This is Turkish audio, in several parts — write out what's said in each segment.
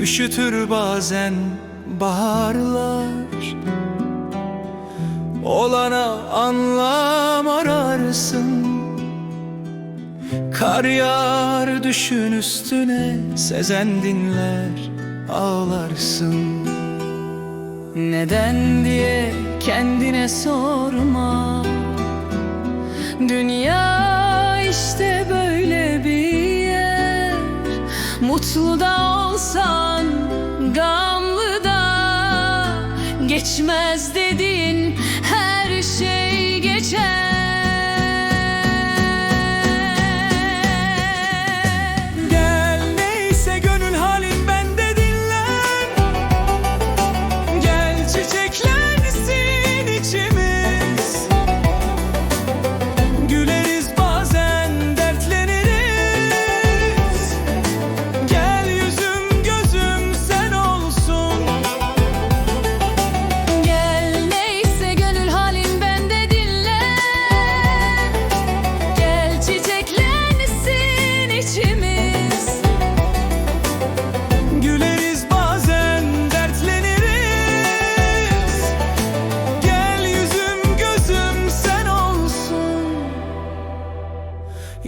Üşütür bazen baharlar. Olana anlam ararsın. Kar yağar düşün üstüne Sezen dinler ağlarsın. Neden diye kendine sorma. Dünya işte böyle bir yer. Mutlu da olsan gamlı da Geçmez dedin her şey geçer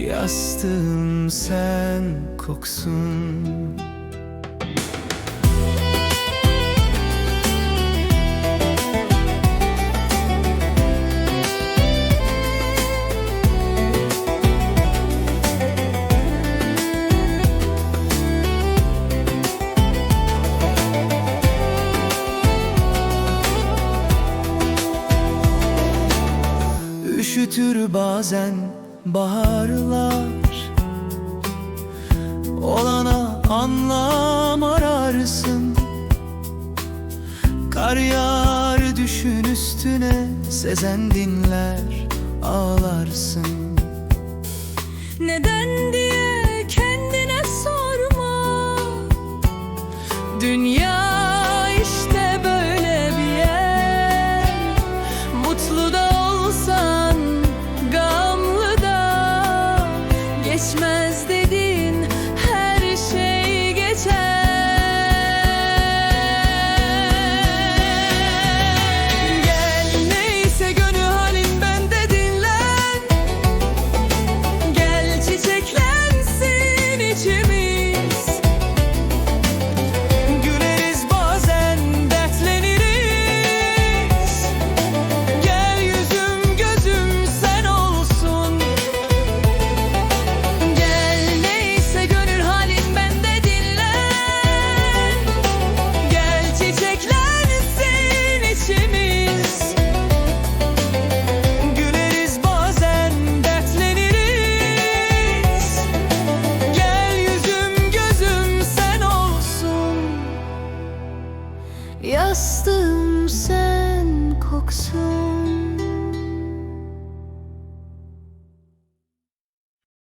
Yastığım sen koksun. Üşütür bazen baharlar. Olana anlam ararsın. Kar yağar düşün üstüne Sezen dinler ağlarsın. Neden diye